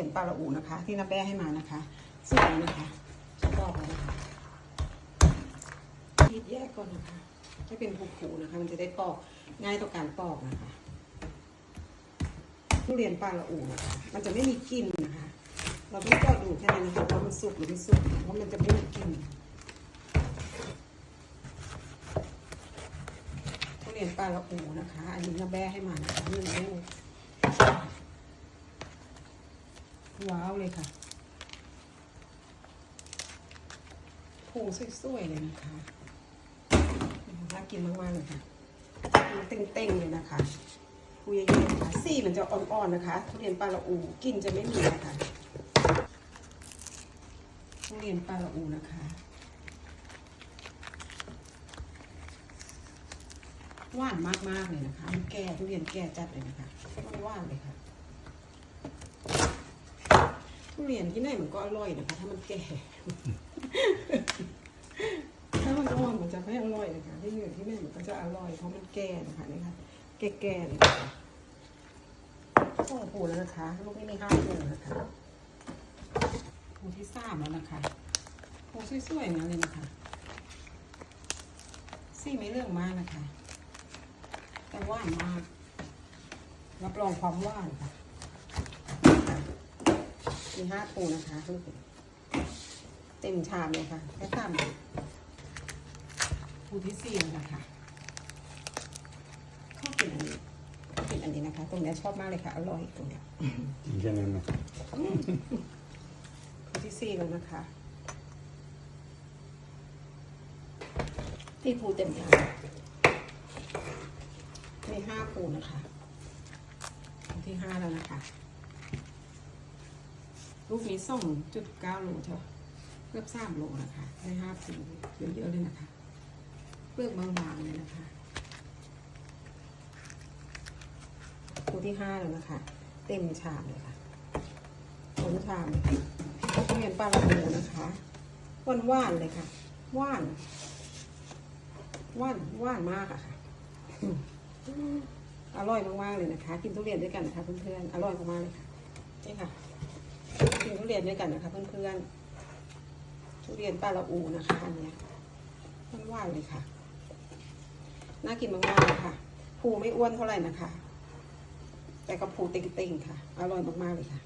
รียนปลาละอูนะคะ ที่น้าแบ้ให้มานะคะสวยนะคะปอกแล้วนะคะรีดแยกก่อนนะคะให้เป็นผูๆนะคะ มันจะได้ปอกง่ายต่อการปอกนะคะทุเรียนปลาละอูนะคะมันจะไม่มีกลิ่นนะคะ เราต้องเจาะดูแค่นั้นนะคะว่ามันสุกหรือไม่สุกเพราะมันจะไม่มีกลิ่นทุเรียนปลาละอูนะคะ อันนี้น้าแบ้ให้มานะคะนึ่งลูก ว้าวเลยค่ะผงสวยๆเลยนะคะน่ากินมากๆเลยค่ะเต่งๆเลยนะคะคุยเยอะๆนะคะสีมันจะอ่อนๆนะคะ ทุเรียนปลาละอูกลิ่นจะไม่มีนะคะทุเรียนปลาละอูนะคะหวานมากๆเลยนะคะ มันแก่ทุเรียนแก่จัดเลยนะคะมันหวานเลยค่ะ ทุเรียนที่ไหนมันก็อร่อยนะคะ ถ้ามันแก่ ถ้ามันอ่อนมันจะไม่อร่อยนะคะที่อื่นที่ไหนมันก็จะอร่อยเพราะมันแก่นะคะนี่ค่ะแก่ๆเลยนะคะสองปูแล้วนะคะลูกไม่มีห้าปูนะคะปูที่สามแล้วนะคะปูสวยๆนะเลยนะคะสีไม่เรื่องมากนะคะ แต่หวานมากรับรองความหวานค่ะ มีห้าปูนะคะลูกเต็มชามเลยค่ะแค่สามปูที่สี่แล้วนะคะชอบกินอันนี้ชอบกินอันนี้นะคะ ตรงเนี้ยชอบมากเลยค่ะ อร่อยตรงเนี้ยกินแค่นั้นนะปูที่สี่แล้วนะคะที่ปูเต็มชามมีห้าปูนะคะปูที่ห้าแล้วนะคะ ลูกนี้ส่งจุดเก้าโลเท่าเกือบสามโลนะคะได้ห้าปูเยอะๆเลยนะคะเปลือกบางๆเลยนะคะปูที่ห้าแล้วนะคะ เต็มชามเลยค่ะเต็มชามเลยค่ะทุเรียนปลาละโูนะคะหวานหวานๆเลยค่ะหวานหวานหวานมากอะค่ะอืมอร่อยมากๆเลยนะคะ กินทุเรียนด้วยกันนะคะเพื่อนๆอร่อยมากๆเลยค่ะนี่ค่ะ กินทุเรียนด้วยกันนะคะ เพื่อนๆ ทุเรียนปลาละอูนะคะอันเนี้ยมันหวานเลยค่ะ น่ากินมากๆเลยค่ะผูไม่อ้วนเท่าไหร่นะคะ แต่กระผูติ่งๆค่ะ อร่อยมากๆเลยค่ะ